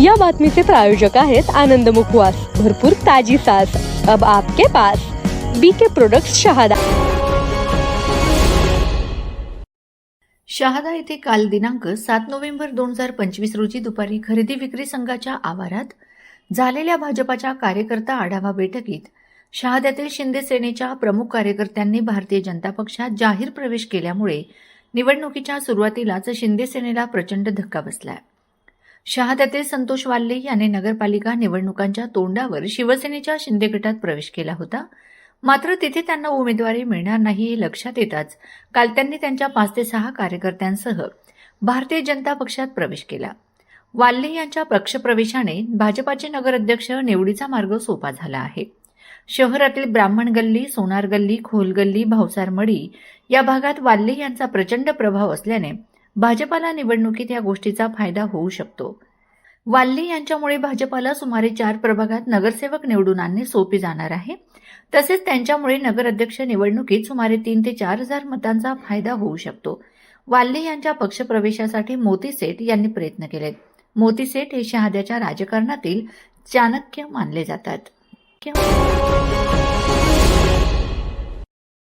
या बातमीचे प्रायोजक आहेत आनंद मुखवास. भरपूर ताजी सास अब आपके पास बीके प्रोडक्ट शहादा. शहादा येथे काल दिनांक सात नोव्हेंबर दोन हजार पंचवीस रोजी दुपारी खरेदी विक्री संघाच्या आवारात झालेल्या भाजपाच्या कार्यकर्ता आढावा बैठकीत शहाद्यातील शिंदे सेनेच्या प्रमुख कार्यकर्त्यांनी भारतीय जनता पक्षात जाहीर प्रवेश केल्यामुळे निवडणुकीच्या सुरुवातीलाच शिंदे सेनेला प्रचंड धक्का बसलाय. शहाद्यातील संतोष वाल्ले याने नगरपालिका निवडणुकांच्या तोंडावर शिवसेनेच्या शिंदे गटात प्रवेश केला होता. मात्र तिथे त्यांना उमेदवारी मिळणार नाही हे लक्षात येताच काल त्यांनी त्यांच्या पाच ते सहा कार्यकर्त्यांसह भारतीय जनता पक्षात प्रवेश केला. वाल्ले यांच्या पक्षप्रवेशाने भाजपाचे नगराध्यक्ष निवडीचा मार्ग सोपा झाला आहे. शहरातील ब्राह्मण गल्ली सोनार गल्ली खोल गल्ली भावसार मडी या भागात वाल्ले यांचा प्रचंड प्रभाव असल्याने भाजपाला निवडणुकीत या गोष्टीचा फायदा होऊ शकतो. वाल्ले यांच्यामुळे भाजपाला सुमारे चार प्रभागात नगरसेवक निवडून आणणे सोपे जाणार आहे. तसेच त्यांच्यामुळे नगराध्यक्ष निवडणुकीत सुमारे तीन ते चार हजार मतांचा फायदा होऊ शकतो. वाल्ले यांच्या पक्षप्रवेशासाठी मोती सेठ यांनी प्रयत्न केलेत. मोती सेठ हे शहाद्याच्या राजकारणातील चाणक्य मानले जातात.